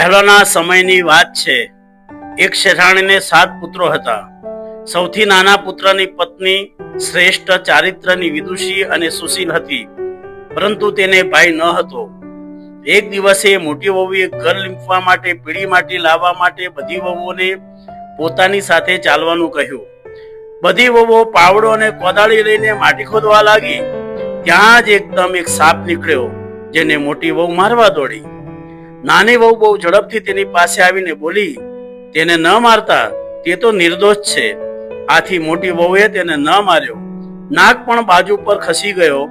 પહેલાના સમયની વાત છે. એક શેઠાણીને સાત પુત્રો હતા. સૌથી નાના પુત્રની પત્ની શ્રેષ્ઠ ચારિત્રની વિદુષી અને સુશીલ હતી. પરંતુ તેને ભાઈ ન હતો. એક દિવસે મોટી વહુએ ઘર લીંપવા માટે, પીળી માટી લાવવા માટે બધી વહુઓને પોતાની સાથે ચાલવાનું કહ્યું. બધી વહુઓ પાવડો અને કોદાળી લઈને માટી ખોદવા લાગી. ત્યાં જ એકદમ એક સાપ નીકળ્યો, જેને મોટી વહુ મારવા દોડી. નાની વહુ બહુ ઝડપથી તેની પાસે આવીને બોલી, તેને ન મારતા, તે તો નિર્દોષ છે. આથી મોટી વહુએ તેને ન માર્યો. નાક પણ બાજુ પર ખસી ગયો.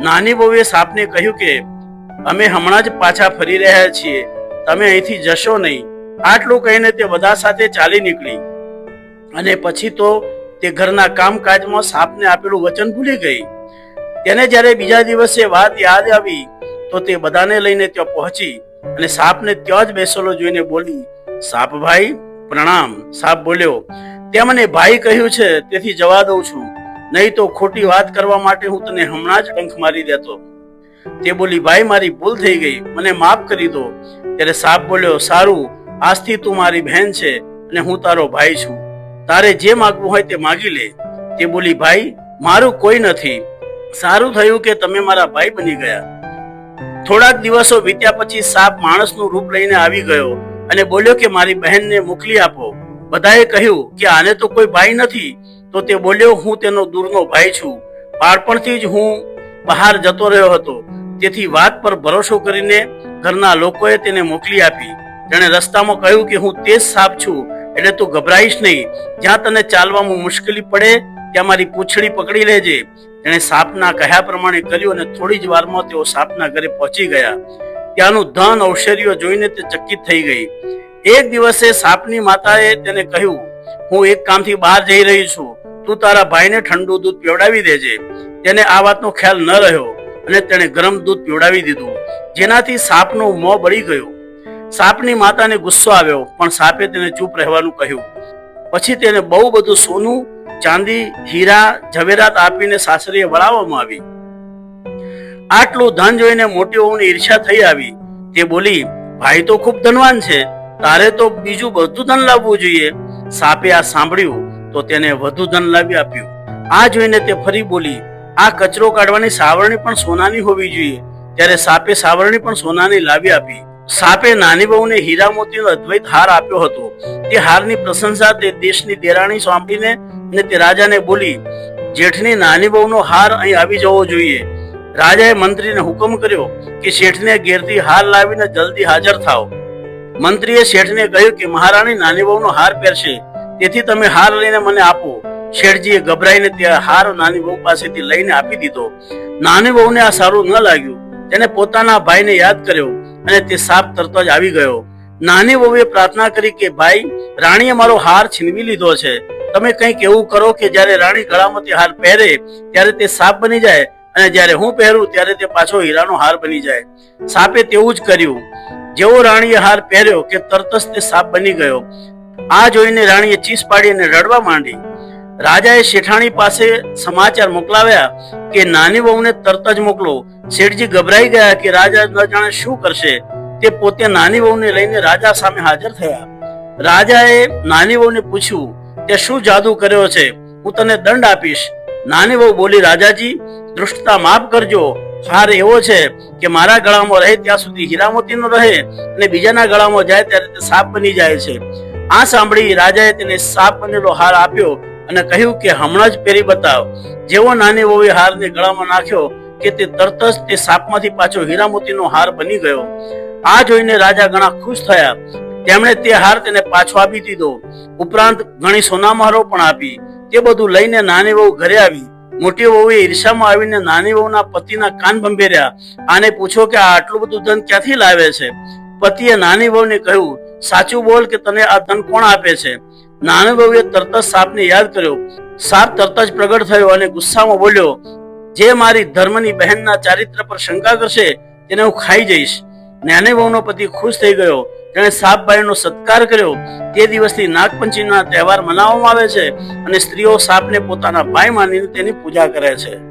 નાની વહુએ સાપને કહ્યું કે, અમે હમણાં જ પાછા ફરી રહ્યા છીએ. તમે અહીંથી જશો નહીં. આટલું કહીને તે બધા સાથે ચાલી નીકળી. અને પછી તો તે ઘરના કામકાજમાં સાપને આપેલું વચન ભૂલી ગઈ. તેને જ્યારે બીજા દિવસે વાત યાદ આવી, તો તે બધાને લઈને ત્યાં પહોંચી. અને સાપને ત્યાં જ બેસેલો જોઈને બોલી, સાપ ભાઈ, પ્રણામ. સાપ બોલ્યો, તે મને ભાઈ કહ્યું છે, તેથી જવા દઉં છું. નહીં તો ખોટી વાત કરવા માટે હું તને હમણાં જ ડંખ મારી દેતો. તે બોલી, ભાઈ, મારી ભૂલ થઈ ગઈ. મને માફ કરી દો. ત્યારે સાપ બોલ્યો, સારું, આજથી તું મારી બહેન છે અને હું તારો ભાઈ છું. તારે જે માગવું હોય તે માગી લે. તે બોલી, ભાઈ, મારું કોઈ નથી. સારું થયું કે તમે મારા ભાઈ બની ગયા. થોડાક દિવસો વીત્યા પછી સાપ માણસનું રૂપ લઈને આવી ગયો અને બોલ્યો કે, મારી બહેનને મોકલી આપો. બધાએ કહ્યું કે, આને તો કોઈ ભાઈ નથી. તો તે બોલ્યો, હું તેનો દૂરનો ભાઈ છું. બાળપણથી જ હું બહાર જતો રહ્યો હતો. તેથી વાત પર ભરોસો કરીને ઘરના લોકોએ તેને મોકલી આપી. તેણે રસ્તામાં કહ્યું કે, હું તે સાપ છું. એટલે તું ગભરાઈશ નહીં. જ્યાં તને ચાલવામાં મુશ્કેલી પડે ત્યાં અમારી પૂંછડી પકડી લેજે. તેણે સાપના કહ્યા પ્રમાણે કર્યું અને થોડી જ વારમાં તેઓ સાપના ઘરે પહોંચી ગયા. ત્યાંનું ધન ઔષધિઓ જોઈને તે ચકિત થઈ ગઈ. એક દિવસે સાપની માતાએ તેને કહ્યું, હું એક કામથી બહાર જઈ રહી છું. તું તારા ભાઈને ઠંડુ દૂધ પીવડાવી દેજે. તેને આ વાતનો ખ્યાલ ન રહ્યો અને તેણે ગરમ દૂધ પીવડાવી દીધું, જેનાથી સાપનું મોં બળી ગયું. સાપની માતાને ગુસ્સો આવ્યો, પણ સાપે તેને ચૂપ રહેવાનું કહ્યું. પછી તેને બહુ બધું સોનું ચાંદી, હીરા, ઝવેરાત આપીને સાસરીએ વળાવવામાં આવી. આટલું ધન જોઈને મોટી વહુને ઈર્ષા થઈ આવી. તે બોલી, ભાઈ તો ખૂબ ધનવાન છે. તારે તો બીજું બધું ધન લાવવું જોઈએ. સાપે આ સાંભળ્યું તો તેને વધુ ધન લાવી આપ્યું. આ જોઈને તે ફરી બોલી, આ કચરો કાઢવાની સાવરણી પણ સોનાની હોવી જોઈએ. ત્યારે સાપે સાવરણી પણ સોનાની લાવી આપી. સાપે નાની બહુને હીરા મોતીનો અદ્વૈત હાર આપ્યો હતો. તે હારની પ્રશંસા તે દેશની દેરાણી સાંભળીને અને તે રાજાને બોલી, જેઠની નાની બહુનો હાર અહીં આવી જવો જોઈએ. રાજાએ મંત્રીને હુકમ કર્યો કે શેઠને ઘેરથી હાર લાવીને જલ્દી હાજર થાઓ. મંત્રીએ શેઠને કહ્યું કે, મહારાણી, નાની બહુનો હાર પહેરશે. તેથી તમે હાર લઈને મને આપો. શેઠજીએ ગભરાઈને તે હાર નાની બહુ પાસેથી લઈને આપી દીધો. નાની બહુને આ સારું ન લાગ્યું. તેને પોતાના ભાઈને યાદ કર્યો અને તે સાપ તરત જ આવી ગયો. નાની બહુએ પ્રાર્થના કરી કે, ભાઈ, રાણીએ મારો હાર છીનવી લીધો છે. તમે કંઈક એવું કરો કે જ્યારે રાણી ગળામાંથી હાર પહેરે, ત્યારે તે સાપ બની જાય અને જ્યારે હું પહેરું, ત્યારે તે પાછો હીરાનો હાર બની જાય. સાપે તેવું જ કર્યું. જેવો રાણીએ હાર પહેર્યો કે તરત જ તે સાપ બની ગયો. આ જોઈને રાણીએ ચીસ પાડીને રડવા માંડી. રાજાએ શેઠાણી પાસે સમાચાર મોકલાવ્યા કે નાની વહુને તરત જ મોકલો. શેઠજી ગભરાઈ ગયા કે રાજા ન જાણે શું કરશે. તે પોતે નાની વહુને લઈને રાજા સામે હાજર થયા. રાજાએ નાની વહુને પૂછ્યું તે શું જાદુ કર્યો છે? હું તને દંડ આપીશ. નાની બહુ બોલી, રાજાજી, દૃષ્ટતા માફ કરજો. હાર એવો છે કે મારા ગળામાં રહે ત્યાં સુધી હીરામોતી નો રહે અને બીજાના ગળામાં જાય ત્યારે તે સાપ બની જાય છે. આ સાંભળી રાજાએ તેને સાપ બનેલો હાર આપ્યો અને કહ્યું કે, હમણાં જ પહેરી બતાવ. જેવો નાની વહુએ હારને ગળામાં નાખ્યો કે તે તરત જ તે સાપમાંથી પાછો હીરામોતીનો હાર બની ગયો. આ જોઈને રાજા ઘણા ખુશ થયા. તેમણે તે હાર તેને પાછો આપી દીધો. ઉપરાંત ઘણી સોનામહારો પણ આપી. તે બધું લઈને નાની વહુ ઘરે આવી. મોટી વહુએ ઈર્ષામાં આવીને નાની વહુના પતિના કાન ભંભેર્યા. આને પૂછો કે આ આટલું બધું ધન ક્યાંથી લાવે છે? પતિએ નાની વહુને કહ્યું, સાચું બોલ કે તને આ ધન કોણ આપે છે? નાની વહુએ તરત જ સાપને યાદ કર્યો. સાપ તરત જ પ્રગટ થયો અને ગુસ્સામાં બોલ્યો, જે મારી ધર્મની બહેનના ચારિત્ર પર શંકા કરશે, તેને હું ખાઈ જઈશ. નાની વહુનો પતિ ખુશ થઈ ગયો. તેણે સાપભાઈનો સત્કાર કર્યો. તે દિવસથી નાગપંચમીના તહેવાર મનાવવામાં આવે છે અને સ્ત્રીઓ સાપને પોતાના ભાઈ માનીને તેની પૂજા કરે છે.